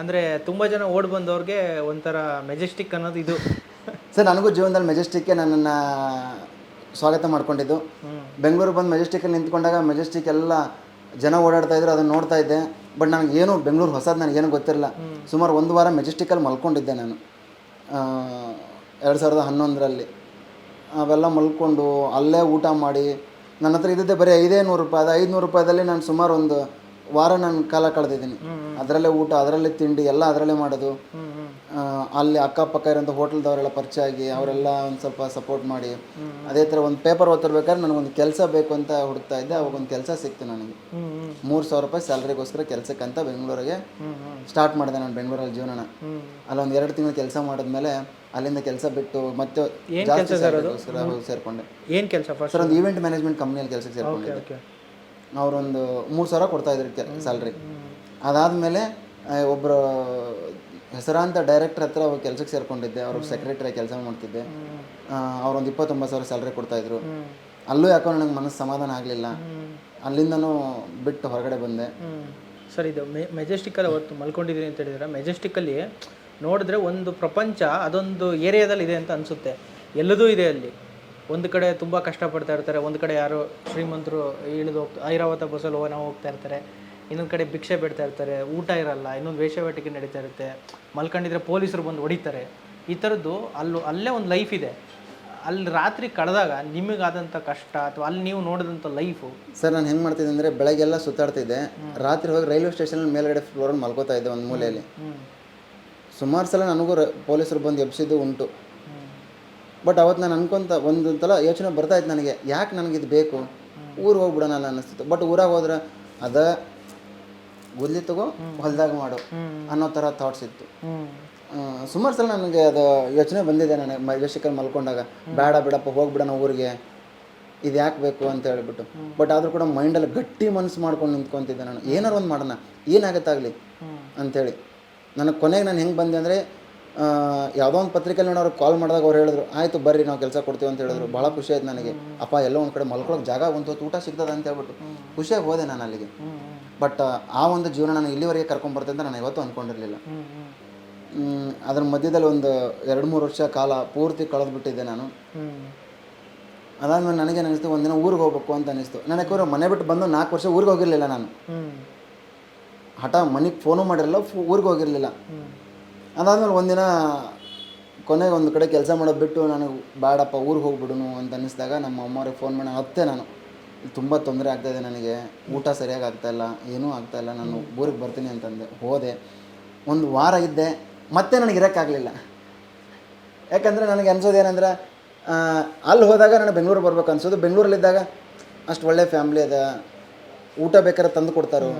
ಅಂದರೆ ತುಂಬ ಜನ ಓಡಿ ಬಂದವ್ರಿಗೆ ಒಂಥರ ಮೆಜೆಸ್ಟಿಕ್ ಅನ್ನೋದು ಇದು. ಸರ್ ನನಗೂ ಜೀವನದಲ್ಲಿ ಮೆಜೆಸ್ಟಿಕ್ಗೆ ನನ್ನನ್ನು ಸ್ವಾಗತ ಮಾಡ್ಕೊಂಡಿದ್ದು. ಬೆಂಗಳೂರು ಬಂದು ಮೆಜೆಸ್ಟಿಕಲ್ಲಿ ನಿಂತ್ಕೊಂಡಾಗ ಮೆಜೆಸ್ಟಿಕ್ ಎಲ್ಲ ಜನ ಓಡಾಡ್ತಾ ಇದ್ರು ಅದನ್ನು ನೋಡ್ತಾ ಇದ್ದೆ. ಬಟ್ ನನಗೆ ಏನು ಬೆಂಗಳೂರು ಹೊಸದು ನನಗೇನು ಗೊತ್ತಿರಲಿಲ್ಲ. ಸುಮಾರು ಒಂದು ವಾರ ಮೆಜೆಸ್ಟಿಕಲ್ಲಿ ಮಲ್ಕೊಂಡಿದ್ದೆ ನಾನು. ಎರಡು ಸಾವಿರದ ಹನ್ನೊಂದರಲ್ಲಿ. ಅವೆಲ್ಲ ಮಲ್ಕೊಂಡು ಅಲ್ಲೇ ಊಟ ಮಾಡಿ ನನ್ನ ಹತ್ರ ಇದ್ದಿದ್ದೆ ಬರೀ ಐದೇ ನೂರು ರೂಪಾಯಿ ಅದು ಐದುನೂರು ರೂಪಾಯಿದಲ್ಲಿ ನಾನು ಸುಮಾರು ಒಂದು ವಾರ ನಾನು ಕಾಲ ಕಳೆದಿದ್ದೀನಿ. ಅದರಲ್ಲೇ ಊಟ ಅದರಲ್ಲೇ ತಿಂಡಿ ಎಲ್ಲ ಅದರಲ್ಲೇ ಮಾಡೋದು. ಆ, ಅಲ್ಲಿ ಅಕ್ಕಪಕ್ಕ ಇರೋಂಥ ಹೋಟೆಲ್ದವರೆಲ್ಲ ಪರಿಚಯ ಆಗಿ ಅವರೆಲ್ಲ ಒಂದು ಸ್ವಲ್ಪ ಸಪೋರ್ಟ್ ಮಾಡಿ. ಅದೇ ಥರ ಒಂದು ಪೇಪರ್ ಓದ್ತಿರ್ಬೇಕಾದ್ರೆ ನನಗೊಂದು ಕೆಲಸ ಬೇಕು ಅಂತ ಹುಡುಕ್ತಾ ಇದ್ದೆ. ಅವಾಗ ಒಂದು ಕೆಲಸ ಸಿಕ್ತು ನನಗೆ. ಮೂರು ಸಾವಿರ ರೂಪಾಯಿ ಸ್ಯಾಲ್ರಿಗೋಸ್ಕರ ಕೆಲಸಕ್ಕಂತ ಬೆಂಗಳೂರಿಗೆ ಸ್ಟಾರ್ಟ್ ಮಾಡಿದೆ ನಾನು ಬೆಂಗಳೂರಲ್ಲಿ ಜೀವನನ. ಅಲ್ಲೊಂದು ಎರಡು ತಿಂಗಳು ಕೆಲಸ ಮಾಡಿದ್ಮೇಲೆ ಅಲ್ಲಿಂದ ಕೆಲಸ ಬಿಟ್ಟು ಮತ್ತೆ ಜಾಸ್ತಿ ಹೋಗಿ ಸೇರಿಕೊಂಡೆ. ಏನು ಕೆಲಸ ಫಸ್ಟ್ ಸರ್ ಒಂದು ಈವೆಂಟ್ ಮ್ಯಾನೇಜ್ಮೆಂಟ್ ಕಂಪ್ನಿಯಲ್ಲಿ ಕೆಲಸಕ್ಕೆ ಸೇರಿಕೊಂಡಿದ್ದೆ. ಓಕೆ. ಅವರೊಂದು ಮೂರು ಸಾವಿರ ಕೊಡ್ತಾ ಇದ್ರು ಸ್ಯಾಲ್ರಿ ಅದಾದಮೇಲೆ ಒಬ್ಬರು ಹೆಸರಾಂತ ಡೈರೆಕ್ಟರ್ ಹತ್ರ ಅವ್ರು ಕೆಲಸಕ್ಕೆ ಸೇರಿಕೊಂಡಿದ್ದೆ. ಅವ್ರ ಸೆಕ್ರೆಟರಿ ಕೆಲಸ ಮಾಡ್ತಿದ್ದೆ. ಅವ್ರೊಂದು ಇಪ್ಪತ್ತೊಂಬತ್ತು ಸಾವಿರ ಸ್ಯಾಲ್ರಿ ಕೊಡ್ತಾಯಿದ್ರು ಅಲ್ಲೂ ಯಾಕೋ ನನಗೆ ಮನಸ್ಸು ಸಮಾಧಾನ ಆಗಲಿಲ್ಲ. ಅಲ್ಲಿಂದನೂ ಬಿಟ್ಟು ಹೊರಗಡೆ ಬಂದೆ. ಸರ್ ಇದು ಮೆ ಮೆಜೆಸ್ಟಿಕ್ಕಲ್ಲಿ ಅವತ್ತು ಮಲ್ಕೊಂಡಿದ್ದೀನಿ ಅಂತ ಹೇಳಿದ್ರೆ ಮೆಜೆಸ್ಟಿಕಲ್ಲಿ ನೋಡಿದ್ರೆ ಒಂದು ಪ್ರಪಂಚ ಅದೊಂದು ಏರಿಯಾದಲ್ಲಿ ಇದೆ ಅಂತ ಅನಿಸುತ್ತೆ. ಎಲ್ಲದೂ ಇದೆ ಅಲ್ಲಿ. ಒಂದು ಕಡೆ ತುಂಬ ಕಷ್ಟಪಡ್ತಾ ಇರ್ತಾರೆ ಒಂದು ಕಡೆ ಯಾರೋ ಶ್ರೀಮಂತರು ಇಳಿದು ಹೋಗ್ತಾ ಐರಾವತ ಬಸ್ಸಲ್ಲಿ ಹೋಗಿ ನಾವು ಹೋಗ್ತಾ ಇರ್ತಾರೆ ಇನ್ನೊಂದು ಕಡೆ ಭಿಕ್ಷೆ ಬಿಡ್ತಾ ಇರ್ತಾರೆ ಊಟ ಇರಲ್ಲ ಇನ್ನೊಂದು ವೇಷವಾಟಿಕೆ ನಡೀತಾ ಇರುತ್ತೆ ಮಲ್ಕೊಂಡಿದ್ರೆ ಪೊಲೀಸರು ಬಂದು ಹೊಡಿತಾರೆ. ಈ ಥರದ್ದು ಅಲ್ಲೂ ಅಲ್ಲೇ ಒಂದು ಲೈಫ್ ಇದೆ. ಅಲ್ಲಿ ರಾತ್ರಿ ಕಳೆದಾಗ ನಿಮಗಾದಂಥ ಕಷ್ಟ ಅಥವಾ ಅಲ್ಲಿ ನೀವು ನೋಡಿದಂಥ ಲೈಫು ಸರ್ ನಾನು ಹೆಂಗೆ ಮಾಡ್ತಿದ್ದೆ ಅಂದರೆ ಬೆಳಗ್ಗೆಲ್ಲ ಸುತ್ತಾಡ್ತಿದ್ದೆ ರಾತ್ರಿ ಹೋಗಿ ರೈಲ್ವೆ ಸ್ಟೇಷನ್ ಮೇಲ್ಗಡೆ ಫ್ಲೋರಲ್ಲಿ ಮಲ್ಕೋತಾ ಇದ್ದೆ ಒಂದು ಮೂಲೆಯಲ್ಲಿ. ಸುಮಾರು ಸಲ ನನಗೂ ಪೊಲೀಸರು ಬಂದು ಎಬ್ಸಿದ್ದು ಉಂಟು. ಬಟ್ ಅವತ್ತು ನಾನು ಅನ್ಕೊಂತ ಒಂದು ಸಲ ಯೋಚನೆ ಬರ್ತಾ ಇತ್ತು ನನಗೆ ಯಾಕೆ ನನಗಿದು ಬೇಕು? ಊರಿಗೆ ಹೋಗ್ಬಿಡೋಣ ಅನ್ನಿಸ್ತಿತ್ತು ಬಟ್ ಊರಾಗ ಹೋದ್ರೆ ಅದ ಗುದ್ಲಿ ತಗೋ ಹೊಲ್ದಾಗ ಮಾಡು ಅನ್ನೋ ಥರ ಥಾಟ್ಸ್ ಇತ್ತು. ಸುಮಾರು ಸಲ ನನಗೆ ಅದು ಯೋಚನೆ ಬಂದಿದೆ ನನಗೆ ಮೆಜೆಸ್ಟಿಕಲ್ಲಿ ಮಲ್ಕೊಂಡಾಗ. ಬೇಡ ಬಿಡಪ್ಪ ಹೋಗ್ಬಿಡೋಣ ಊರಿಗೆ. ಇದು ಯಾಕೆ ಬೇಕು ಅಂತ ಹೇಳ್ಬಿಟ್ಟು. ಬಟ್ ಆದರೂ ಕೂಡ ಮೈಂಡಲ್ಲಿ ಗಟ್ಟಿ ಮನಸ್ಸು ಮಾಡ್ಕೊಂಡು ನಿಂತ್ಕೊತಿದ್ದೆ ನಾನು. ಏನಾರು ಒಂದು ಮಾಡೋಣ ಏನಾಗತ್ತಾಗಲಿ ಅಂಥೇಳಿ ನನಗೆ ಕೊನೆಗೆ ನಾನು ಹೆಂಗೆ ಬಂದೆ ಅಂದರೆ ಯಾವುದೋ ಒಂದು ಪತ್ರಿಕೆಯಲ್ಲಿ ನೋಡಿ ಅವ್ರಿಗೆ ಕಾಲ್ ಮಾಡಿದಾಗ ಅವ್ರು ಹೇಳಿದ್ರು ಆಯಿತು ಬರ್ರಿ ನಾವು ಕೆಲಸ ಕೊಡ್ತೀವಿ ಅಂತ ಹೇಳಿದ್ರು. ಭಾಳ ಖುಷಿ ಆಯ್ತು ನನಗೆ. ಅಪ್ಪ ಎಲ್ಲೋ ಒಂದು ಕಡೆ ಮಲ್ಕೊಳ್ಳೋಕೆ ಜಾಗ ಒಂದು ಊಟ ಸಿಗ್ತದೆ ಅಂತ ಹೇಳ್ಬಿಟ್ಟು ಖುಷಿಯಾಗಿ ಹೋದೆ ನಾನು ಅಲ್ಲಿಗೆ. ಬಟ್ ಆ ಒಂದು ಜೀವನ ನಾನು ಇಲ್ಲಿವರೆಗೆ ಕರ್ಕೊಂಡ್ಬರ್ತೆ ಅಂತ ನಾನು ಇವತ್ತು ಅಂದ್ಕೊಂಡಿರಲಿಲ್ಲ ಅದ್ರ ಮಧ್ಯದಲ್ಲಿ ಒಂದು ಎರಡು ಮೂರು ವರ್ಷ ಕಾಲ ಪೂರ್ತಿ ಕಳೆದ್ಬಿಟ್ಟಿದ್ದೆ ನಾನು. ಹ್ಞೂ ಅದಾದ್ಮೇಲೆ ನನಗೆ ಅನಿಸ್ತು ಒಂದಿನ ಊರಿಗೆ ಹೋಗ್ಬೇಕು ಅಂತ ಅನಿಸ್ತು. ನನಗೆ ಮನೆ ಬಿಟ್ಟು ಬಂದು ನಾಲ್ಕು ವರ್ಷ ಊರಿಗೆ ಹೋಗಿರಲಿಲ್ಲ ನಾನು. ಹಠ ಮನೆಗೆ ಫೋನು ಮಾಡಿರಲಿಲ್ಲ ಊರಿಗೆ ಹೋಗಿರಲಿಲ್ಲ. ಅದಾದ್ಮೇಲೆ ಒಂದಿನ ಕೊನೆಗೆ ಒಂದು ಕಡೆ ಕೆಲಸ ಮಾಡೋದು ಬಿಟ್ಟು ನನಗೆ ಬೇಡಪ್ಪ ಊರಿಗೆ ಹೋಗ್ಬಿಡೋನು ಅಂತ ಅನ್ನಿಸಿದಾಗ ನಮ್ಮ ಅಮ್ಮವ್ರಿಗೆ ಫೋನ್ ಮಾಡಿ, ಅತ್ತೆ ನಾನು ತುಂಬ ತೊಂದರೆ ಆಗ್ತಾಯಿದೆ ನನಗೆ, ಊಟ ಸರಿಯಾಗಿ ಆಗ್ತಾಯಿಲ್ಲ ಏನೂ ಆಗ್ತಾಯಿಲ್ಲ ನಾನು ಊರಿಗೆ ಬರ್ತೀನಿ ಅಂತಂದೆ, ಹೋದೆ. ಒಂದು ವಾರ ಇದ್ದೆ, ಮತ್ತೆ ನನಗೆ ಇರೋಕ್ಕಾಗಲಿಲ್ಲ. ಯಾಕಂದರೆ ನನಗೆ ಅನ್ಸೋದು ಏನಂದ್ರೆ ಅಲ್ಲಿ ಹೋದಾಗ ನಾನು ಬೆಂಗಳೂರು ಬರ್ಬೇಕು ಅನ್ಸೋದು, ಬೆಂಗಳೂರಲ್ಲಿದ್ದಾಗ ಅಷ್ಟು ಒಳ್ಳೆ ಫ್ಯಾಮ್ಲಿ ಅದ, ಊಟ ಬೇಕಾದ್ರೆ ತಂದು ಕೊಡ್ತಾರೋ.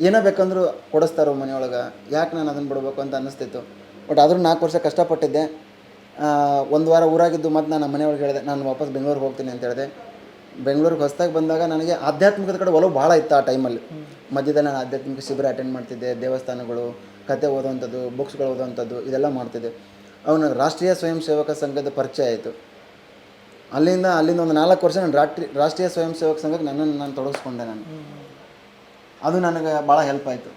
ಏನೋ ಬೇಕಂದ್ರೂ ಕೊಡಿಸ್ತಾರೋ ಮನೆಯೊಳಗೆ. ಯಾಕೆ ನಾನು ಅದನ್ನು ಬಿಡಬೇಕು ಅಂತ ಅನ್ನಿಸ್ತಿತ್ತು. ಬಟ್ ಆದರೂ ನಾಲ್ಕು ವರ್ಷ ಕಷ್ಟಪಟ್ಟಿದ್ದೆ. ಒಂದು ವಾರ ಊರಾಗಿದ್ದು ಮತ್ತು ನಾನು ನಮ್ಮ ಮನೆಯೊಳಗೆ ಹೇಳಿದೆ ನಾನು ವಾಪಸ್ ಬೆಂಗಳೂರಿಗೆ ಹೋಗ್ತೀನಿ ಅಂತ ಹೇಳಿದೆ. ಬೆಂಗಳೂರಿಗೆ ಹೊಸ್ದಾಗಿ ಬಂದಾಗ ನನಗೆ ಆಧ್ಯಾತ್ಮಿಕದ ಕಡೆ ಒಲವು ಭಾಳ ಇತ್ತು ಆ ಟೈಮಲ್ಲಿ. ಮಧ್ಯದಲ್ಲಿ ನಾನು ಆಧ್ಯಾತ್ಮಿಕ ಶಿಬಿರ ಅಟೆಂಡ್ ಮಾಡ್ತಿದ್ದೆ ದೇವಸ್ಥಾನಗಳು ಕತೆ ಓದೋವಂಥದ್ದು ಬುಕ್ಸ್ಗಳು ಓದೋವಂಥದ್ದು ಇದೆಲ್ಲ ಮಾಡ್ತಿದ್ದೆ. ಅವನು ರಾಷ್ಟ್ರೀಯ ಸ್ವಯಂ ಸೇವಕ ಸಂಘದ ಪರಿಚಯ ಆಯಿತು. ಅಲ್ಲಿಂದ ಅಲ್ಲಿಂದ ಒಂದು ನಾಲ್ಕು ವರ್ಷ ನಾನು ರಾಷ್ಟ್ರೀಯ ರಾಷ್ಟ್ರೀಯ ಸ್ವಯಂ ಸೇವಕ ಸಂಘಕ್ಕೆ ನನ್ನನ್ನು ನಾನು ತೊಡಗಿಸ್ಕೊಂಡೆ ನಾನು. ಅದು ನನಗೆ ಭಾಳ ಹೆಲ್ಪ್ ಆಯಿತು.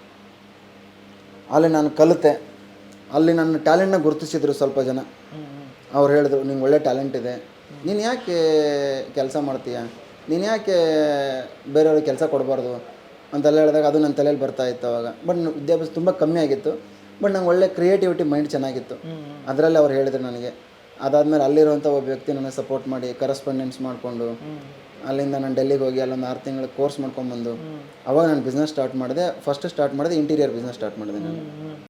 ಅಲ್ಲಿ ನಾನು ಕಲಿತೆ. ಅಲ್ಲಿ ನನ್ನ ಟ್ಯಾಲೆಂಟ್ನ ಗುರುತಿಸಿದ್ರು ಸ್ವಲ್ಪ ಜನ. ಅವ್ರು ಹೇಳಿದ್ರು ನಿಂಗೆ ಒಳ್ಳೆ ಟ್ಯಾಲೆಂಟ್ ಇದೆ. ನೀನು ಯಾಕೆ ಕೆಲಸ ಮಾಡ್ತೀಯ? ನೀನು ಯಾಕೆ ಬೇರೆಯವ್ರಿಗೆ ಕೆಲಸ ಕೊಡಬಾರ್ದು? ಅಂತೆಲ್ಲ ಹೇಳಿದಾಗ ಅದು ನನ್ನ ತಲೆಯಲ್ಲಿ ಬರ್ತಾ ಇತ್ತು ಅವಾಗ. ಬಟ್ ವಿದ್ಯಾಭ್ಯಾಸ ತುಂಬ ಕಮ್ಮಿ ಆಗಿತ್ತು. ಬಟ್ ನಂಗೆ ಒಳ್ಳೆ ಕ್ರಿಯೇಟಿವಿಟಿ ಮೈಂಡ್ ಚೆನ್ನಾಗಿತ್ತು. ಅದರಲ್ಲಿ ಅವ್ರು ಹೇಳಿದ್ರು ನನಗೆ ಅದಾದಮೇಲೆ ಅಲ್ಲಿರುವಂಥ ಒಬ್ಬ ವ್ಯಕ್ತಿ ನನಗೆ ಸಪೋರ್ಟ್ ಮಾಡಿ ಕರೆಸ್ಪಾಂಡೆನ್ಸ್ ಮಾಡಿಕೊಂಡು ಅಲ್ಲಿಂದ ನಾನು ಡೆಲ್ಲಿಗೆ ಹೋಗಿ ಅಲ್ಲೊಂದು ಆರು ತಿಂಗಳ ಕೋರ್ಸ್ ಮಾಡ್ಕೊಂಬಂದು ಅವಾಗ ನಾನು ಬಿಸ್ನೆಸ್ ಸ್ಟಾರ್ಟ್ ಮಾಡಿದೆ. ಫಸ್ಟ್ ಸ್ಟಾರ್ಟ್ ಮಾಡಿದೆ ಇಂಟೀರಿಯರ್ ಬಿಸ್ನೆಸ್ ಸ್ಟಾರ್ಟ್ ಮಾಡಿದೆ ನಾನು.